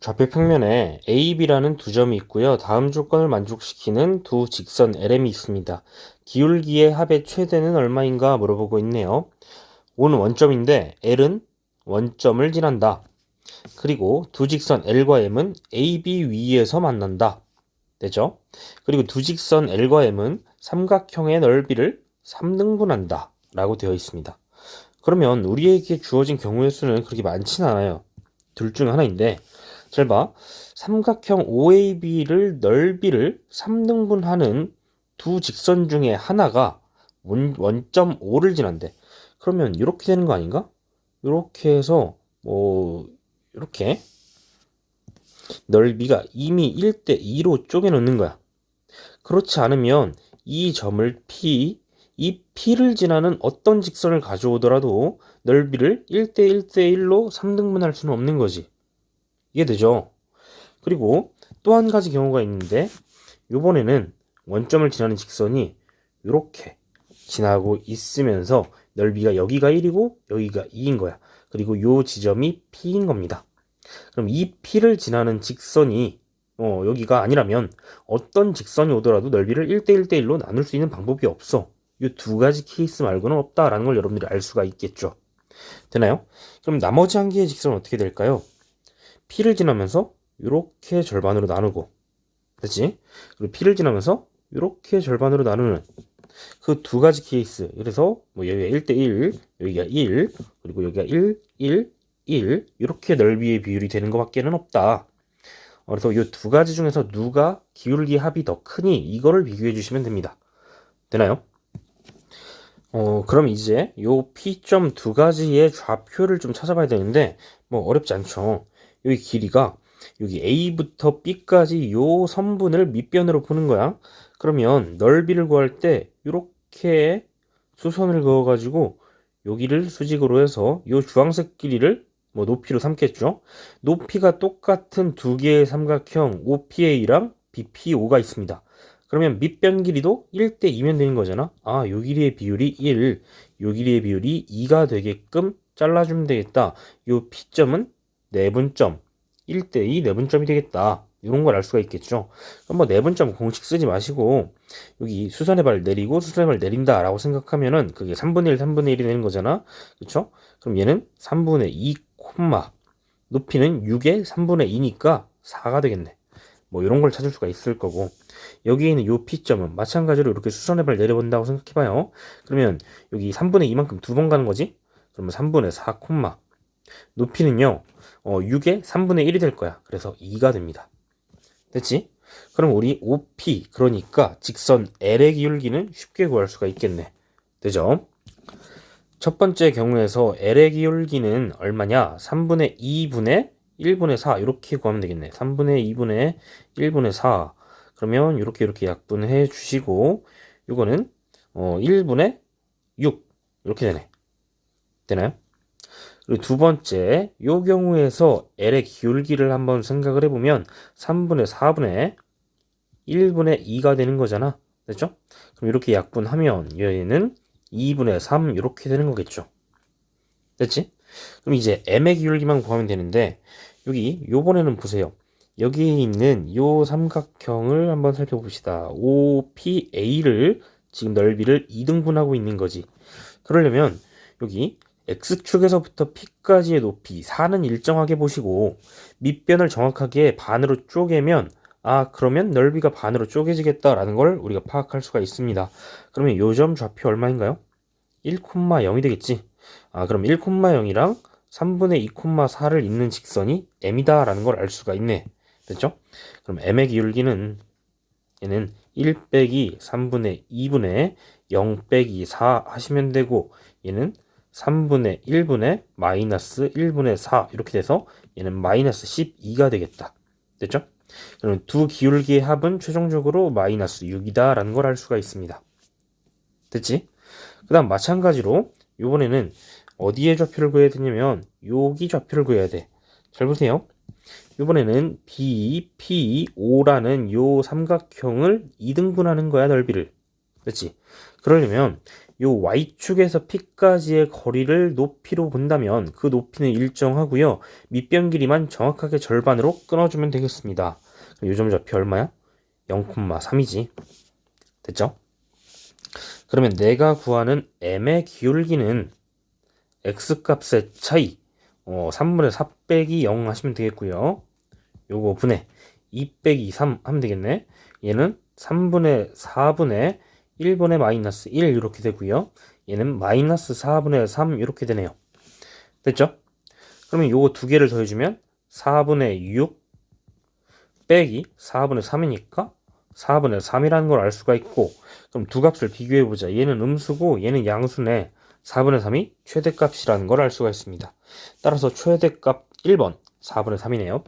좌표 평면에 A, B라는 두 점이 있고요. 다음 조건을 만족시키는 두 직선 LM이 있습니다. 기울기의 합의 최대는 얼마인가 물어보고 있네요. O는 원점인데 L은 원점을 지난다. 그리고 두 직선 L과 M은 AB 위에서 만난다. 되죠? 그리고 두 직선 L과 M은 삼각형의 넓이를 3등분한다. 라고 되어 있습니다. 그러면 우리에게 주어진 경우의 수는 그렇게 많지는 않아요. 둘 중 하나인데 잘 봐. 삼각형 OAB를 넓이를 3등분하는 두 직선 중에 하나가 원, 원점 O를 지난대. 그러면 이렇게 되는 거 아닌가? 이렇게 해서 뭐 이렇게 넓이가 이미 1대 2로 쪼개 놓는 거야. 그렇지 않으면 이 점을 P, 이 P를 지나는 어떤 직선을 가져오더라도 넓이를 1대 1대 1로 3등분할 수는 없는 거지. 이해되죠? 그리고 또 한 가지 경우가 있는데 요번에는 원점을 지나는 직선이 이렇게 지나고 있으면서 넓이가 여기가 1이고 여기가 2인 거야. 그리고 요 지점이 P인 겁니다. 그럼 이 P를 지나는 직선이 어, 여기가 아니라면 어떤 직선이 오더라도 넓이를 1대 1대 1로 나눌 수 있는 방법이 없어. 이 두 가지 케이스 말고는 없다라는 걸 여러분들이 알 수가 있겠죠. 되나요? 그럼 나머지 한 개의 직선은 어떻게 될까요? P를 지나면서 이렇게 절반으로 나누고 그렇지? 그리고 P를 지나면서 이렇게 절반으로 나누는 그 두 가지 케이스 그래서 뭐 여기가 1대1 여기가 1 그리고 여기가 1 1 1 이렇게 넓이의 비율이 되는 것밖에는 없다 어, 그래서 이 두 가지 중에서 누가 기울기 합이 더 크니 이거를 비교해 주시면 됩니다 되나요? 어 그럼 이제 요 P점 두 가지의 좌표를 좀 찾아봐야 되는데 뭐 어렵지 않죠 여기 길이가 여기 A부터 B까지 요 선분을 밑변으로 푸는 거야. 그러면 넓이를 구할 때 이렇게 수선을 그어가지고 여기를 수직으로 해서 요 주황색 길이를 뭐 높이로 삼겠죠. 높이가 똑같은 두 개의 삼각형 OPA랑 BPO가 있습니다. 그러면 밑변 길이도 1대 2면 되는 거잖아. 아, 요 길이의 비율이 1, 요 길이의 비율이 2가 되게끔 잘라주면 되겠다. 요 P점은 내분점, 1대2 내분점이 되겠다. 이런 걸 알 수가 있겠죠. 뭐 내분점 공식 쓰지 마시고 여기 수선의 발 내리고 수선의 발 내린다 라고 생각하면은 그게 3분의 1, 3분의 1이 되는 거잖아. 그쵸? 그럼 얘는 3분의 2 콤마 높이는 6의 3분의 2니까 4가 되겠네. 뭐 이런 걸 찾을 수가 있을 거고 여기에 있는 요 P점은 마찬가지로 이렇게 수선의 발 내려본다고 생각해봐요. 그러면 여기 3분의 2만큼 두 번 가는 거지? 그러면 3분의 4 콤마 높이는요 어, 6의 3분의 1이 될 거야. 그래서 2가 됩니다. 됐지? 그럼 우리 OP, 그러니까 직선 L의 기울기는 쉽게 구할 수가 있겠네. 되죠? 첫 번째 경우에서 L의 기울기는 얼마냐? 3분의 2분의 1분의 4 이렇게 구하면 되겠네. 3분의 2분의 1분의 4 그러면 이렇게 이렇게 약분해 주시고 이거는 어 1분의 6 이렇게 되네. 되나요? 그리고 두 번째, 요 경우에서 L의 기울기를 한번 생각을 해보면 3분의 4분의 1분의 2가 되는 거잖아. 됐죠? 그럼 이렇게 약분하면 얘는 2분의 3 이렇게 되는 거겠죠. 됐지? 그럼 이제 M의 기울기만 구하면 되는데 여기 요번에는 보세요. 여기에 있는 요 삼각형을 한번 살펴봅시다. OPA를 지금 넓이를 2등분하고 있는 거지. 그러려면 여기 x축에서부터 p까지의 높이 4는 일정하게 보시고 밑변을 정확하게 반으로 쪼개면 아 그러면 넓이가 반으로 쪼개지겠다라는 걸 우리가 파악할 수가 있습니다. 그러면 요점 좌표 얼마인가요? 1,0이 되겠지. 아 그럼 1,0이랑 3분의 2,4를 잇는 직선이 m이다 라는 걸 알 수가 있네. 됐죠? 그럼 m의 기울기는 얘는 1 빼기 3분의 2분의 0 빼기 4 하시면 되고 얘는 3분의 1분의 마이너스 1분의 4 이렇게 돼서 얘는 마이너스 12가 되겠다. 됐죠? 그럼 두 기울기의 합은 최종적으로 마이너스 6이다 라는 걸 알 수가 있습니다. 됐지? 그 다음 마찬가지로 이번에는 어디에 좌표를 구해야 되냐면 여기 좌표를 구해야 돼. 잘 보세요. 이번에는 B, P, O라는 요 삼각형을 2등분하는 거야 넓이를. 됐지? 그러려면 요 y축에서 p까지의 거리를 높이로 본다면 그 높이는 일정하고요. 밑변 길이만 정확하게 절반으로 끊어주면 되겠습니다. 요점 좌표 얼마야? 0,3이지. 됐죠? 그러면 내가 구하는 m의 기울기는 x값의 차이 어, 3분의 4 빼기 0 하시면 되겠고요. 요거 분의 2 빼기 3 하면 되겠네. 얘는 3분의 4분의 1분의 마이너스 1 이렇게 되고요. 얘는 마이너스 4분의 3 이렇게 되네요. 됐죠? 그러면 요거 두 개를 더해주면 4분의 6 빼기 4분의 3이니까 4분의 3이라는 걸 알 수가 있고 그럼 두 값을 비교해 보자. 얘는 음수고 얘는 양수네. 4분의 3이 최대값이라는 걸 알 수가 있습니다. 따라서 최대값 1번 4분의 3이네요.